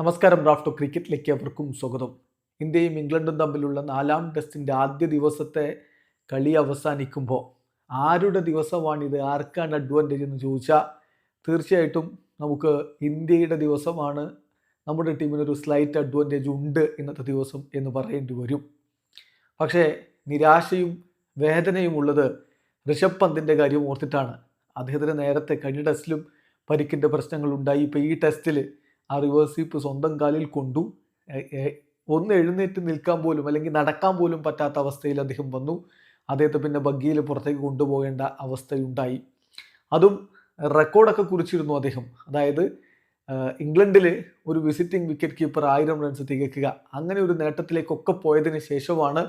നമസ്കാരം റാഫ്റ്റോ ക്രിക്കറ്റിലേക്ക് അവർക്കും സ്വാഗതം. ഇന്ത്യയും ഇംഗ്ലണ്ടും തമ്മിലുള്ള നാലാം ടെസ്റ്റിന്റെ ആദ്യ ദിവസത്തെ കളി അവസാനിക്കുമ്പോൾ ആരുടെ ദിവസമാണിത്? ആർക്കാണ് അഡ്വാന്റേജ് എന്ന് ചോദിച്ചാൽ തീർച്ചയായിട്ടും നമുക്ക് ഇന്ത്യയുടെ ദിവസമാണ്. നമ്മുടെ ടീമിനൊരു സ്ലൈറ്റ് അഡ്വാന്റേജ് ഉണ്ട് ഇന്നത്തെ ദിവസം എന്ന് പറയേണ്ടി വരും. പക്ഷേ നിരാശയും വേദനയും ഉള്ളത് ഋഷഭ് പന്തിന്റെ കാര്യം ഓർത്തിട്ടാണ്. അദ്ദേഹത്തിന് നേരത്തെ കഴിഞ്ഞ ടെസ്റ്റിലും പരിക്കിന്റെ പ്രശ്നങ്ങളുണ്ടായി ഇപ്പോൾ ഈ ടെസ്റ്റിൽ ആ റിവേഴ്സ് സ്വീപ്പ് സ്വന്തം കാലിൽ കൊണ്ടു. ഒന്ന് എഴുന്നേറ്റ് നിൽക്കാൻ പോലും അല്ലെങ്കിൽ നടക്കാൻ പോലും പറ്റാത്ത അവസ്ഥയിൽ അദ്ദേഹം വന്നു. അദ്ദേഹത്തെ പിന്നെ ബഗ്ഗിയിൽ പുറത്തേക്ക് കൊണ്ടുപോകേണ്ട അവസ്ഥയുണ്ടായി. അതും റെക്കോർഡൊക്കെ കുറിച്ചിരുന്നു അദ്ദേഹം. അതായത് ഇംഗ്ലണ്ടിൽ ഒരു വിസിറ്റിംഗ് വിക്കറ്റ് കീപ്പർ ആയിരം റൺസ് തികക്കുക അങ്ങനെ ഒരു നേട്ടത്തിലേക്കൊക്കെ പോയതിന് ശേഷമാണ്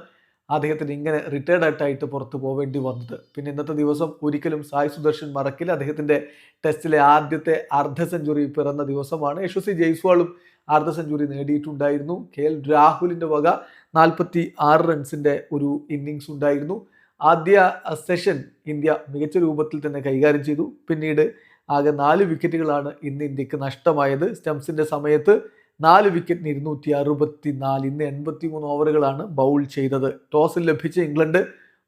അദ്ദേഹത്തിന് ഇങ്ങനെ റിട്ടയർഡ് ആയിട്ടായിട്ട് പുറത്തു പോവേണ്ടി വന്നത്. പിന്നെ ഇന്നത്തെ ദിവസം ഒരിക്കലും സായ് സുദർശൻ മറക്കില്ല. അദ്ദേഹത്തിന്റെ ടെസ്റ്റിലെ ആദ്യത്തെ അർദ്ധ സെഞ്ചുറി പിറന്ന ദിവസമാണ്. യശസ്വി ജയ്സ്വാളും അർദ്ധ സെഞ്ചുറി നേടിയിട്ടുണ്ടായിരുന്നു. കെ എൽ രാഹുലിന്റെ വക നാൽപ്പത്തി ആറ് റൺസിന്റെ ഒരു ഇന്നിങ്സ് ഉണ്ടായിരുന്നു. ആദ്യ സെഷൻ ഇന്ത്യ മികച്ച രൂപത്തിൽ തന്നെ കൈകാര്യം ചെയ്തു. പിന്നീട് ആകെ നാല് വിക്കറ്റുകളാണ് ഇന്ന് ഇന്ത്യയ്ക്ക് നഷ്ടമായത്. സ്റ്റംസിന്റെ സമയത്ത് നാല് വിക്കറ്റിന് ഇരുന്നൂറ്റി അറുപത്തി നാല് ഇന്ന് എൺപത്തി മൂന്ന് ഓവറുകളാണ് ബൗൾ ചെയ്തത്. ടോസ് ലഭിച്ച ഇംഗ്ലണ്ട്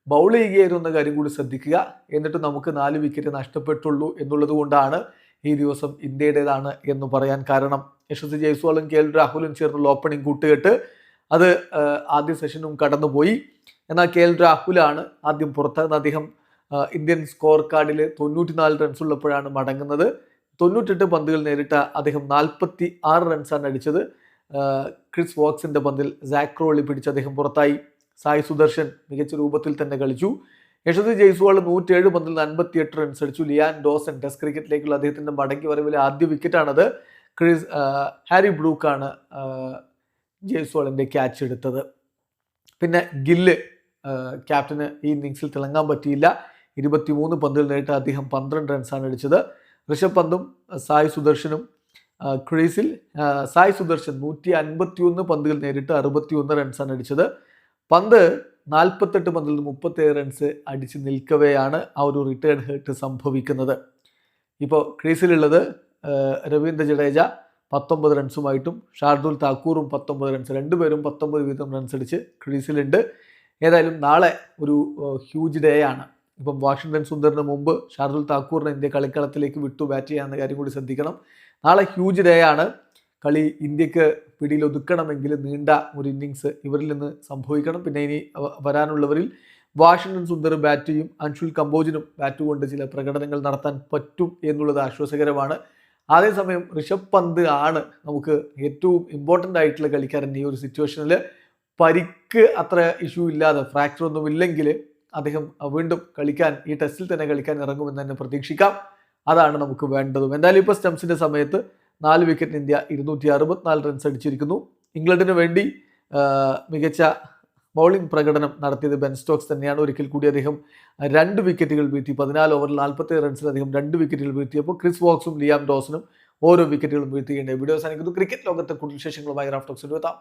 ബൗൾ ചെയ്യുകയായിരുന്നു എന്ന കാര്യം കൂടി ശ്രദ്ധിക്കുക. എന്നിട്ട് നമുക്ക് നാല് വിക്കറ്റ് നഷ്ടപ്പെട്ടുള്ളൂ എന്നുള്ളത് കൊണ്ടാണ് ഈ ദിവസം ഇന്ത്യയുടേതാണ് എന്ന് പറയാൻ കാരണം. യശസ്വി ജയ്സ്വാളും കെ എൽ രാഹുലും ചേർന്നുള്ള ഓപ്പണിംഗ് കൂട്ടുകെട്ട് അത് ആദ്യ സെഷനും കടന്നുപോയി. എന്നാൽ കെ എൽ രാഹുലാണ് ആദ്യം പുറത്താകുന്ന അദ്ദേഹം ഇന്ത്യൻ സ്കോർ കാർഡിൽ തൊണ്ണൂറ്റിനാല് റൺസ് ഉള്ളപ്പോഴാണ് മടങ്ങുന്നത്. തൊണ്ണൂറ്റെട്ട് പന്തുകൾ നേരിട്ട അദ്ദേഹം നാൽപ്പത്തി ആറ് റൺസാണ് അടിച്ചത്. ക്രിസ് വോക്സിന്റെ പന്തിൽ സാക്രോളി പിടിച്ച് അദ്ദേഹം പുറത്തായി. സായ് സുദർശൻ മികച്ച രൂപത്തിൽ തന്നെ കളിച്ചു. യശസ്വി ജയ്സ്വാൾ നൂറ്റേഴ് പന്തിൽ അൻപത്തി എട്ട് റൺസ് അടിച്ചു. ലിയാൻ ഡോസൻ ടെസ്റ്റ് ക്രിക്കറ്റിലേക്കുള്ള അദ്ദേഹത്തിന്റെ മടങ്ങി വരവിലെ ആദ്യ വിക്കറ്റാണത് ക്രിസ് ഹാരി ബ്ലൂക്കാണ് ജയ്സ്വാളിന്റെ ക്യാച്ച് എടുത്തത്. പിന്നെ ഗില്ല് ക്യാപ്റ്റന് ഈ ഇന്നിങ്സിൽ തിളങ്ങാൻ പറ്റിയില്ല. ഇരുപത്തിമൂന്ന് പന്തുകൾ നേരിട്ട് അദ്ദേഹം പന്ത്രണ്ട് റൺസാണ് അടിച്ചത്. ഋഷഭ് പന്തും സായ് സുദർശനും ക്രീസിൽ സായ് സുദർശൻ നൂറ്റി അൻപത്തി ഒന്ന് പന്തുകൾ നേരിട്ട് അറുപത്തി ഒന്ന് റൺസാണ് അടിച്ചത്. പന്ത് നാൽപ്പത്തെട്ട് പന്തിൽ നിന്ന് മുപ്പത്തേഴ് റൺസ് അടിച്ച് നിൽക്കവെയാണ് ആ ഒരു റിട്ടേൺ ഹേർട്ട് സംഭവിക്കുന്നത്. ഇപ്പോൾ ക്രീസിലുള്ളത് രവീന്ദ്ര ജഡേജ പത്തൊമ്പത് റൺസുമായിട്ടും ഷാർദുൽ താക്കൂറും പത്തൊമ്പത് റൺസ് രണ്ടുപേരും പത്തൊമ്പത് വീതം റൺസ് അടിച്ച് ക്രീസിലുണ്ട്. ഏതായാലും നാളെ ഒരു ഹ്യൂജ് ഡേ ആണ്. ഇപ്പം വാഷിങ്ടൺ സുന്ദറിന് മുമ്പ് ഷാർദുൽ താക്കൂറിനെ ഇന്ത്യ കളിക്കളത്തിലേക്ക് വിട്ടു ബാറ്റ് ചെയ്യാമെന്ന കാര്യം കൂടി ശ്രദ്ധിക്കണം. നാളെ ഹ്യൂജ് ഡേ ആണ്. കളി ഇന്ത്യയ്ക്ക് പിടിയിൽ ഒതുക്കണമെങ്കിൽ നീണ്ട ഒരു ഇന്നിങ്സ് ഇവരിൽ നിന്ന് സംഭവിക്കണം. പിന്നെ ഇനി വരാനുള്ളവരിൽ വാഷിങ്ടൺ സുന്ദർ ബാറ്റ് ചെയ്യും. അൻഷുൽ കമ്പോജിനും ബാറ്റ് കൊണ്ട് ചില പ്രകടനങ്ങൾ നടത്താൻ പറ്റും എന്നുള്ളത് ആശ്വാസകരമാണ്. അതേസമയം ഋഷഭ് പന്ത് ആണ് നമുക്ക് ഏറ്റവും ഇമ്പോർട്ടന്റ് ആയിട്ടുള്ള കളിക്കാരൻ ഈ ഒരു സിറ്റുവേഷനിൽ പരിക്ക് അത്ര ഇഷ്യൂ ഇല്ലാതെ ഫ്രാക്ചർ ഒന്നും ഇല്ലെങ്കിൽ അദ്ദേഹം വീണ്ടും കളിക്കാൻ ഈ ടെസ്റ്റിൽ തന്നെ കളിക്കാൻ ഇറങ്ങുമെന്ന് തന്നെ പ്രതീക്ഷിക്കാം. അതാണ് നമുക്ക് വേണ്ടതും. എന്തായാലും ഇപ്പോൾ സ്റ്റംസിന്റെ സമയത്ത് നാല് വിക്കറ്റിന് ഇന്ത്യ ഇരുന്നൂറ്റി അറുപത്തിനാല് റൺസ് അടിച്ചിരിക്കുന്നു. ഇംഗ്ലണ്ടിന് വേണ്ടി മികച്ച ബൗളിംഗ് പ്രകടനം നടത്തിയത് ബെൻ സ്റ്റോക്സ് തന്നെയാണ്. ഒരിക്കൽ കൂടി അദ്ദേഹം രണ്ട് വിക്കറ്റുകൾ വീഴ്ത്തി പതിനാല് ഓവറിൽ നാൽപ്പത്തി റൺസിൽ അദ്ദേഹം രണ്ട് വിക്കറ്റുകൾ വീഴ്ത്തിയപ്പോൾ ക്രിസ് വോക്സും ലിയാം ഡോസനും ഓരോ വിക്കറ്റുകളും വീഴ്ത്തുകയുണ്ടായി വീഡിയോ സാധിക്കുന്നു ക്രിക്കറ്റ് ലോകത്തെ കൂടുതൽ വിശേഷങ്ങളുമായി റാഫ്റ്റോക്സ് എത്താം.